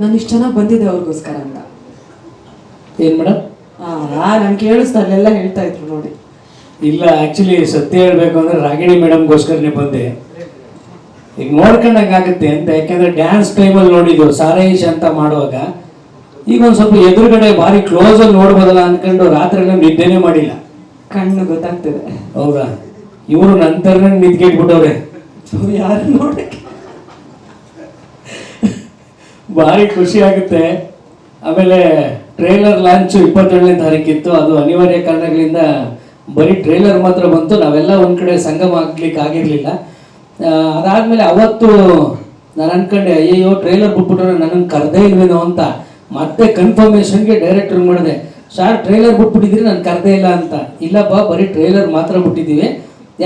ನಾನು ಇಷ್ಟು ಚೆನ್ನಾಗಿ ಬಂದಿದ್ದೆ ಅವ್ರಿಗೋಸ್ಕರ ಅಂತ. ಏನ್ ಮೇಡಮ್ ಆ ನಾನು ಕೇಳಿಸ್ತಾ ಅಲ್ಲೆಲ್ಲ ಹೇಳ್ತಾ ಇದ್ರು ನೋಡಿ. ಇಲ್ಲ ಆಕ್ಚುಲಿ ಸತ್ಯ ಹೇಳ್ಬೇಕು ಅಂದ್ರೆ ರಾಗಿಣಿ ಮೇಡಮ್ಗೋಸ್ಕರನೇ ಬಂದೆ. ಈಗ ನೋಡ್ಕೊಂಡಂಗೆ ಆಗುತ್ತೆ ಅಂತ ಯಾಕೆಂದ್ರೆ ಡ್ಯಾನ್ಸ್ ಟೈಮಲ್ಲಿ ನೋಡಿದ್ದು ಸಾರೇಶ್ ಅಂತ ಮಾಡುವಾಗ ಈಗ ಒಂದು ಸ್ವಲ್ಪ ಎದುರುಗಡೆ ಭಾರಿ ಕ್ಲೋಸ್ ಅಲ್ಲಿ ನೋಡ್ಬೋದಲ್ಲ ಅನ್ಕೊಂಡು ರಾತ್ರಿ ನಿದ್ದೆನೇ ಮಾಡಿಲ್ಲ. ಕಣ್ಣು ಗೊತ್ತಾಗ್ತಿದೆ. ಹೌದಾ? ಇವರು ನಂತರ ಇಟ್ಬಿಟ್ಟವ್ರೆ. ಯಾರು ನೋಡಕ್ಕೆ? ಭಾರಿ ಖುಷಿ ಆಗುತ್ತೆ. ಆಮೇಲೆ ಟ್ರೇಲರ್ ಲಾಂಚ್ ಇಪ್ಪತ್ತೇಳನೇ ತಾರೀಕಿತ್ತು. ಅದು ಅನಿವಾರ್ಯ ಕಾರಣಗಳಿಂದ ಬರೀ ಟ್ರೇಲರ್ ಮಾತ್ರ ಬಂತು. ನಾವೆಲ್ಲ ಒಂದು ಕಡೆ ಸಂಗಮ ಆಗ್ಲಿಕ್ಕೆ ಆಗಿರಲಿಲ್ಲ. ಅದಾದಮೇಲೆ ಅವತ್ತು ನಾನು ಅನ್ಕೊಂಡೆ ಅಯ್ಯೋ ಟ್ರೈಲರ್ ಬಿಟ್ಬಿಟ್ರೆ ನನಗೆ ಕರ್ದೇ ಇಲ್ವೇನೋ ಅಂತ. ಮತ್ತೆ ಕನ್ಫರ್ಮೇಷನ್ಗೆ ಡೈರೆಕ್ಟರ್ ಮಾಡಿದೆ. ಸಾರ್, ಟ್ರೈಲರ್ ಬಿಟ್ಬಿಟ್ಟಿದ್ರಿ ನಾನು ಕರ್ದೇ ಇಲ್ಲ ಅಂತ. ಇಲ್ಲಪ್ಪ, ಬರೀ ಟ್ರೈಲರ್ ಮಾತ್ರ ಬಿಟ್ಟಿದ್ದೀವಿ.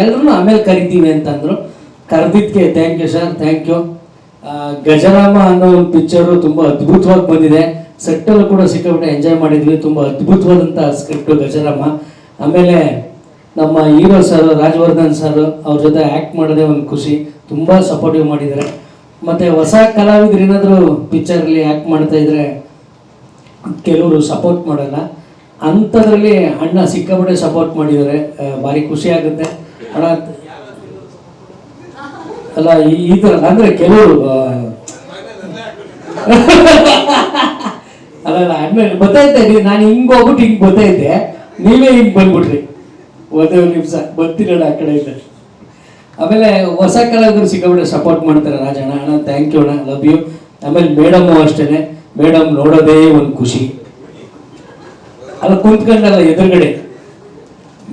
ಎಲ್ಲರೂ ಆಮೇಲೆ ಕರಿತೀವಿ ಅಂತಂದ್ರು. ಕರೆದಿದ್ದಕ್ಕೆ thank you sir thank you Gajarama ಅನ್ನೋ ಒಂದು ಪಿಕ್ಚರು ತುಂಬಾ ಅದ್ಭುತವಾಗಿ ಬಂದಿದೆ. ಸೆಟ್ಟಲ್ಲೂ ಕೂಡ ಸಿಕ್ಕಾಪಟ್ಟೆ ಎಂಜಾಯ್ ಮಾಡಿದ್ವಿ. ತುಂಬಾ ಅದ್ಭುತವಾದಂಥ ಸ್ಕ್ರಿಪ್ಟ್ ಗಜರಾಮ. ಆಮೇಲೆ ನಮ್ಮ ಹೀರೋ ಸರ್ ರಾಜವರ್ಧನ್ ಸರ್ ಅವ್ರ ಜೊತೆ ಆ್ಯಕ್ಟ್ ಮಾಡೋದೇ ಒಂದು ಖುಷಿ. ತುಂಬಾ ಸಪೋರ್ಟಿವ್ ಮಾಡಿದ್ದಾರೆ. ಮತ್ತೆ ಹೊಸ ಕಲಾವಿದ್ರು ಏನಾದರೂ ಪಿಕ್ಚರಲ್ಲಿ ಆ್ಯಕ್ಟ್ ಮಾಡ್ತಾ ಇದ್ರೆ ಕೆಲವರು ಸಪೋರ್ಟ್ ಮಾಡಲ್ಲ. ಅಂಥದ್ರಲ್ಲಿ ಅಣ್ಣ ಸಿಕ್ಕಾಪಟ್ಟೆ ಸಪೋರ್ಟ್ ಮಾಡಿದ್ದಾರೆ. ಭಾರಿ ಖುಷಿ ಆಗುತ್ತೆ. ಅಣ್ಣ ಅಲ್ಲ, ಈ- ಥರ ಅಂದರೆ ಕೆಲವರು ಅಲ್ಲ ಅಡ್ಮೇಲೆ ಗೊತ್ತಾಯ್ತಾ ಇದೆ ನಾನು ಹಿಂಗೆ ಹೋಗ್ಬಿಟ್ಟು ಹಿಂಗೆ ಗೊತ್ತಾಯ್ತೆ ನೀವೇ ಹಿಂಗೆ ಬಂದ್ಬಿಟ್ರಿ. ಒಂದೇ ನಿಮಿಷ ಬರ್ತೀರಲ್ಲ ಆ ಕಡೆ ಇದ್ದಾರೆ ಆಮೇಲೆ ಹೊಸ ಕಲಾವಿದರು ಸಿಕ್ಕಾಬಿಟ್ಟೆ ಸಪೋರ್ಟ್ ಮಾಡ್ತಾರೆ, ರಾಜಣ್ಣ, ಅಣ್ಣ ಥ್ಯಾಂಕ್ ಯು ಅಣ್ಣ ಲವ್ ಯು ಆಮೇಲೆ ಮೇಡಮು ಅಷ್ಟೇನೆ. ಮೇಡಮ್ ನೋಡೋದೇ ಒಂದು ಖುಷಿ. ಅಲ್ಲ, ಕುಂತ್ಕೊಂಡಲ್ಲ ಎದುರುಗಡೆ.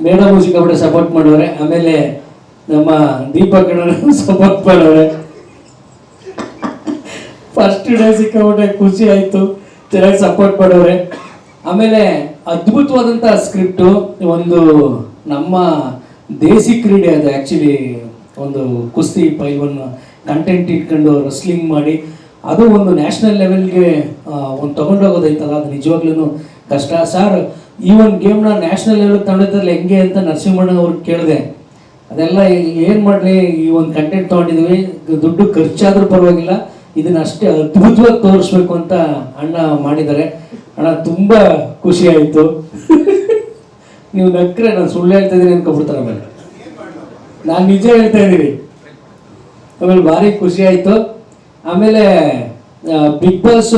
ಮೇಡಮ್ ಸಿಕ್ಕಾಪಟ್ಟೆ ಸಪೋರ್ಟ್ ಮಾಡೋರೆ ಆಮೇಲೆ ನಮ್ಮ ದೀಪಕ್ ಸಪೋರ್ಟ್ ಫಸ್ಟ್ ಡೇ ಸಿಕ್ಕಾಬಿಟ್ಟೆ ಖುಷಿ ಆಯ್ತು, ಚೆನ್ನಾಗಿ ಸಪೋರ್ಟ್ ಮಾಡೋರೆ. ಆಮೇಲೆ ಅದ್ಭುತವಾದಂಥ ಸ್ಕ್ರಿಪ್ಟು ಒಂದು ನಮ್ಮ ದೇಸಿ ಕ್ರೀಡೆ ಅದು ಆ್ಯಕ್ಚುಲಿ ಒಂದು ಕುಸ್ತಿ ಪೈಲ್ವನ್ ಕಂಟೆಂಟ್ ಇಟ್ಕೊಂಡು ರಸ್ಲಿಂಗ್ ಮಾಡಿ, ಅದು ಒಂದು ನ್ಯಾಷನಲ್ ಲೆವೆಲ್ಗೆ ಒಂದು ತೊಗೊಂಡೋಗೋದೈತಲ್ಲ ಅದು ನಿಜವಾಗ್ಲೂ ಕಷ್ಟ. ಸರ್ ಈ ಒಂದು ಗೇಮ್ನ ನ್ಯಾಷನಲ್ ಲೆವೆಲ್ ತಗೊಂಡಿದ್ರಲ್ಲಿ ಹೆಂಗೆ ಅಂತ ನರಸಿಂಹಣ್ಣ ಅವ್ರಿಗೆ ಕೇಳಿದೆ. ಅದೆಲ್ಲ ಏನು ಮಾಡ್ರಿ ಈ ಒಂದು ಕಂಟೆಂಟ್ ತೊಗೊಂಡಿದ್ವಿ, ದುಡ್ಡು ಖರ್ಚಾದ್ರೂ ಪರವಾಗಿಲ್ಲ, ಇದನ್ನ ಅಷ್ಟೇ ಅದ್ಭುತವಾಗಿ ತೋರಿಸ್ಬೇಕು ಅಂತ ಅಣ್ಣ ಮಾಡಿದ್ದಾರೆ. ಅಣ್ಣ, ತುಂಬಾ ಖುಷಿ ಆಯಿತು. ನೀವು ನಕ್ರೆ, ನಾನು ಸುಳ್ಳು ಹೇಳ್ತಾ ಇದ್ದೀನಿ ಅನ್ಕೊಬಿಡ್ತಾರೆ ಆಮೇಲೆ. ನಾನು ನಿಜ ಹೇಳ್ತಾ ಇದ್ದೀನಿ. ಆಮೇಲೆ ಭಾರಿ ಖುಷಿ ಆಯಿತು. ಆಮೇಲೆ ಬಿಗ್ ಬಾಸ್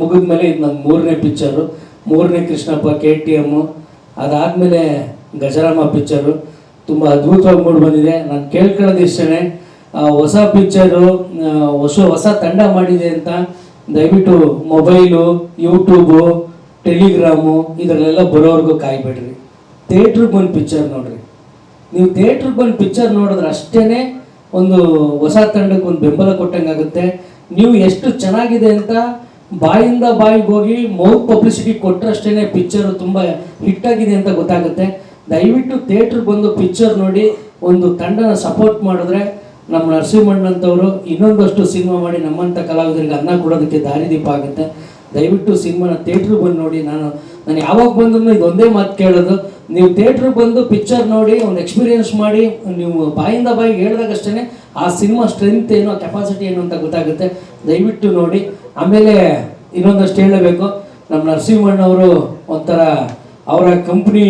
ಮುಗಿದ್ಮೇಲೆ ಇದು ನನ್ನ ಮೂರನೇ ಪಿಕ್ಚರು ಮೂರನೇ ಕೃಷ್ಣಪ್ಪ ಕೆ ಟಿ ಎಮ್ಮು ಅದಾದಮೇಲೆ ಗಜರಾಮ ಪಿಕ್ಚರು ತುಂಬ ಅದ್ಭುತವಾಗಿ ಮೂಡಿ ಬಂದಿದೆ. ನಾನು ಕೇಳ್ಕೊಳ್ಳೋದು ಇಷ್ಟೇ ಹೊಸ ಪಿಕ್ಚರು ಹೊಸ ಹೊಸ ತಂಡ ಮಾಡಿದೆ ಅಂತ ದಯವಿಟ್ಟು ಮೊಬೈಲು ಯೂಟ್ಯೂಬು ಟೆಲಿಗ್ರಾಮು ಇದರಲ್ಲೆಲ್ಲ ಬರೋವರೆಗೂ ಕಾಯ್ಬೇಡ್ರಿ. ಥಿಯೇಟ್ರಿಗೆ ಬಂದು ಪಿಕ್ಚರ್ ನೋಡ್ರಿ. ನೀವು ಥಿಯೇಟ್ರಿಗೆ ಬಂದು ಪಿಕ್ಚರ್ ನೋಡಿದ್ರೆ ಅಷ್ಟೇನೆ ಒಂದು ಹೊಸ ತಂಡಕ್ಕೆ ಒಂದು ಬೆಂಬಲ ಕೊಟ್ಟಂಗಾಗುತ್ತೆ. ನೀವು ಎಷ್ಟು ಚೆನ್ನಾಗಿದೆ ಅಂತ ಬಾಯಿಂದ ಬಾಯಿಗೆ ಹೋಗಿ ಮೌತ್ ಪಬ್ಲಿಸಿಟಿ ಕೊಟ್ಟರಷ್ಟೇ ಪಿಕ್ಚರ್ ತುಂಬ ಹಿಟ್ ಆಗಿದೆ ಅಂತ ಗೊತ್ತಾಗುತ್ತೆ. ದಯವಿಟ್ಟು ಥಿಯೇಟ್ರ್ ಬಂದು ಪಿಕ್ಚರ್ ನೋಡಿ, ಒಂದು ತಂಡನ ಸಪೋರ್ಟ್ ಮಾಡಿದ್ರೆ ನಮ್ಮ ನರಸಿಂಹಣ್ಣಂತವರು ಇನ್ನೊಂದಷ್ಟು ಸಿನಿಮಾ ಮಾಡಿ ನಮ್ಮಂಥ ಕಲಾವಿದರಿಗೆ ಅನ್ನ ಕೊಡೋದಕ್ಕೆ ದಾರಿದೀಪ ಆಗುತ್ತೆ. ದಯವಿಟ್ಟು ಸಿನಿಮಾನ ಥಿಯೇಟ್ರಿಗೆ ಬಂದು ನೋಡಿ, ನಾನು ನಾನು ಯಾವಾಗ ಬಂದ್ರು ಇದೊಂದೇ ಮಾತು ಕೇಳೋದು. ನೀವು ಥಿಯೇಟ್ರಿಗೆ ಬಂದು ಪಿಕ್ಚರ್ ನೋಡಿ, ಒಂದು ಎಕ್ಸ್ಪೀರಿಯನ್ಸ್ ಮಾಡಿ, ನೀವು ಬಾಯಿಂದ ಬಾಯಿಗೆ ಹೇಳಿದಾಗಷ್ಟೇ ಆ ಸಿನಿಮಾ ಸ್ಟ್ರೆಂತ್ ಏನು ಕೆಪಾಸಿಟಿ ಏನು ಅಂತ ಗೊತ್ತಾಗುತ್ತೆ. ದಯವಿಟ್ಟು ನೋಡಿ. ಆಮೇಲೆ ಇನ್ನೊಂದಷ್ಟು ಹೇಳಬೇಕು. ನಮ್ಮ ನರಸಿಂಹಣ್ಣವರು ಒಂಥರ ಅವರ ಕಂಪ್ನಿ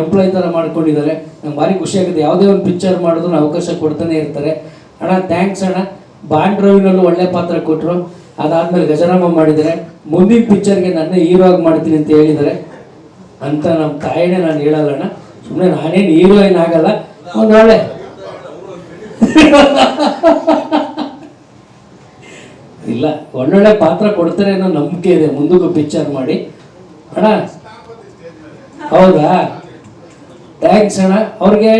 ಎಂಪ್ಲಾಯ್ ಥರ ಮಾಡ್ಕೊಂಡಿದ್ದಾರೆ. ನಂಗೆ ಭಾರಿ ಖುಷಿ ಆಗುತ್ತೆ ಯಾವುದೇ ಒಂದು ಪಿಕ್ಚರ್ ಮಾಡಿದ್ರು ಅವಕಾಶ ಕೊಡ್ತಾನೆ ಇರ್ತಾರೆ. ಅಣ್ಣ ಥ್ಯಾಂಕ್ಸ್ ಅಣ್ಣ. ಬಾಂಡ್ ರವಿನಲ್ಲೂ ಒಳ್ಳೆ ಪಾತ್ರ ಕೊಟ್ಟರು ಅದಾದಮೇಲೆ ಗಜರಾಮ ಮಾಡಿದ್ದಾರೆ. ಮುಂದಿನ ಪಿಕ್ಚರ್ಗೆ ನನ್ನ ಹೀರೋ ಆಗಿ ಮಾಡ್ತೀನಿ ಅಂತ ಹೇಳಿದ್ದಾರೆ. ಅಂತ ನಮ್ಮ ತಾಯಿನೇ ನಾನು ಹೇಳಲ್ಲಣ್ಣ ಸುಮ್ಮನೆ ನಾನೇನು ಹೀರೋಯಿನ್ ಆಗಲ್ಲ. ಒಂದು ಒಳ್ಳೆ. ಇಲ್ಲ ಒಳ್ಳೊಳ್ಳೆ ಪಾತ್ರ ಕೊಡ್ತಾರೆ ಅನ್ನೋ ನಂಬಿಕೆ ಇದೆ. ಮುಂದಕ್ಕೂ ಪಿಕ್ಚರ್ ಮಾಡಿ. ಅಣ್ಣ ಹೌದಾ? ಥ್ಯಾಂಕ್ಸ್ ಅಣ್ಣ. ಅವ್ರಿಗೆ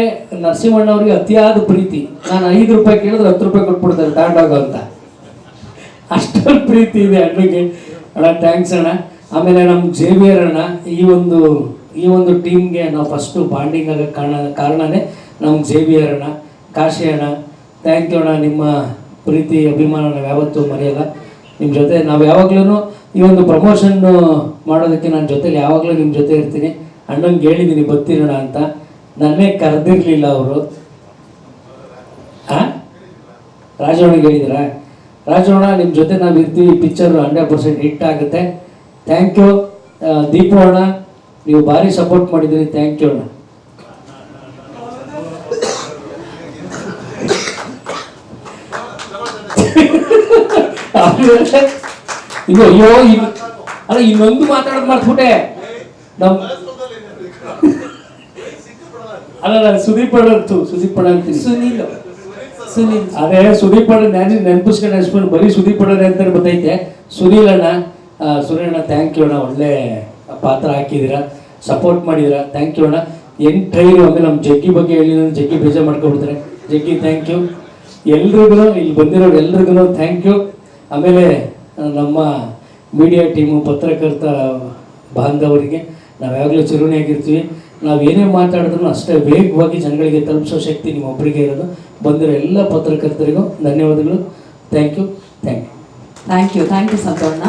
ನರಸಿಂಹಣ್ಣ ಅವ್ರಿಗೆ ಅತಿಯಾದ ಪ್ರೀತಿ. ನಾನು ಐದು ರೂಪಾಯಿ ಕೇಳಿದ್ರೆ ಹತ್ತು ರೂಪಾಯಿ ಕೊಟ್ಬಿಡ್ತಾರೆ ತಗೊಂಡೋಗು ಅಂತ. ಅಷ್ಟೊಂದು ಪ್ರೀತಿ ಇದೆ ಅಣ್ಣಗೆ. ಅಣ್ಣ ಥ್ಯಾಂಕ್ಸ್ ಅಣ್ಣ. ಆಮೇಲೆ ನಮ್ಮ ಜೇವಿಯರ್ ಅಣ್ಣ, ಈ ಒಂದು ಈ ಒಂದು ಟೀಮ್ಗೆ ನಾವು ಫಸ್ಟು ಬಾಂಡಿಂಗ್ ಆಗೋ ಕಾರಣ, ಕಾರಣನೇ ನಮ್ಮ ಜೇವಿಯರ್ ಅಣ್ಣ. ಕಾಶಿ ಅಣ್ಣ ಥ್ಯಾಂಕ್ ಯು ಅಣ್ಣ. ನಿಮ್ಮ ಪ್ರೀತಿ, ಅಭಿಮಾನ ನಾವು ಯಾವತ್ತೂ ಮರೆಯಲ್ಲ. ನಿಮ್ಮ ಜೊತೆ ನಾವು ಯಾವಾಗ್ಲೂ ಈ ಒಂದು ಪ್ರಮೋಷನ್ನು ಮಾಡೋದಕ್ಕೆ ನನ್ನ ಜೊತೇಲಿ ಯಾವಾಗಲೂ ನಿಮ್ಮ ಜೊತೆ ಇರ್ತೀನಿ. ಅಣ್ಣಂಗೆ ಹೇಳಿದ್ದೀನಿ ಗೊತ್ತಿರೋಣ ಅಂತ. ನನ್ನೇ ಕರೆದಿರ್ಲಿಲ್ಲ ಅವರು. ಆ? ರಾಜವಣಿಗೆ ಹೇಳಿದ್ರ? ರಾಜವಣ್ಣ ನಿಮ್ಮ ಜೊತೆ ನಾವು ಇರ್ತೀವಿ ಪಿಕ್ಚರ್ ಹಂಡ್ರೆಡ್ ಪರ್ಸೆಂಟ್ ಹಿಟ್ ಆಗುತ್ತೆ. ಥ್ಯಾಂಕ್ ಯು ದೀಪು ಅಣ್ಣ, ನೀವು ಭಾರಿ ಸಪೋರ್ಟ್ ಮಾಡಿದ್ದೀರಿ. ಥ್ಯಾಂಕ್ ಯು ಅಣ್ಣ. ಇದು ಅಯ್ಯೋ ಅಲ್ಲ, ಇನ್ನೊಂದು ಮಾತಾಡೋದು ಮಾಡ್ಬಿಟ್ಟೆ ನಮ್ ಅಲ್ಲ ನಾನು ಸುದೀಪ್ ಅಣ್ಣ ಅಂತು ಸುದೀಪ್ ಅಣ್ಣ ಅಂತೀನಿ. ಸುನೀಲ್. ಸುನೀಲ್. ಅದೇ ಸುದೀಪ್ ಅಣ್ಣ ನೆನ್ ನೆನಪಿಸ್ಕೊಂಡು ನೆನೆಸ್ಕೊಂಡು ಬರೀ ಸುದೀಪ್ ಅಣ್ಣ ಅಂತ ಗೊತ್ತೈತೆ ಸುನೀಲ್ ಅಣ್ಣ ಸುನೀಲ್ ಅಣ್ಣ ಥ್ಯಾಂಕ್ ಯು ಅಣ್ಣ ಒಳ್ಳೆ ಪಾತ್ರ ಹಾಕಿದ್ದೀರಾ. ಸಪೋರ್ಟ್ ಮಾಡಿದ್ದೀರಾ. ಥ್ಯಾಂಕ್ ಯು ಅಣ್ಣ. ಎಂಟು ಟ್ರೈನ್ ಅಂದರೆ ನಮ್ಮ ಜಗ್ಗಿ ಬಗ್ಗೆ ಹೇಳಿ ನಾನು ಜಗ್ಗಿ ಬೇಜಾರು ಮಾಡ್ಕೊಬಿಡ್ತಾರೆ. ಜಗ್ಗಿ ಥ್ಯಾಂಕ್ ಯು ಎಲ್ರಿಗೂ ಇಲ್ಲಿ ಬಂದಿರೋ ಎಲ್ರಿಗೂ ಥ್ಯಾಂಕ್ ಯು ಆಮೇಲೆ ನಮ್ಮ ಮೀಡಿಯಾ ಟೀಮು ಪತ್ರಕರ್ತ ಬಾಂಧವರಿಗೆ ನಾವು ಯಾವಾಗಲೂ ಚಿರುಣಿಯಾಗಿರ್ತೀವಿ ನಾವು ಏನೇ ಮಾತಾಡಿದ್ರು ಅಷ್ಟೇ ವೇಗವಾಗಿ ಜನಗಳಿಗೆ ತಲುಪಿಸೋ ಶಕ್ತಿ ನಿಮ್ಮೊಬ್ಬರಿಗೆ ಇರೋದು. ಬಂದಿರೋ ಎಲ್ಲ ಪತ್ರಕರ್ತರಿಗೂ ಧನ್ಯವಾದಗಳು. Thank you thank you thank you thank you ಸಂತೋಣ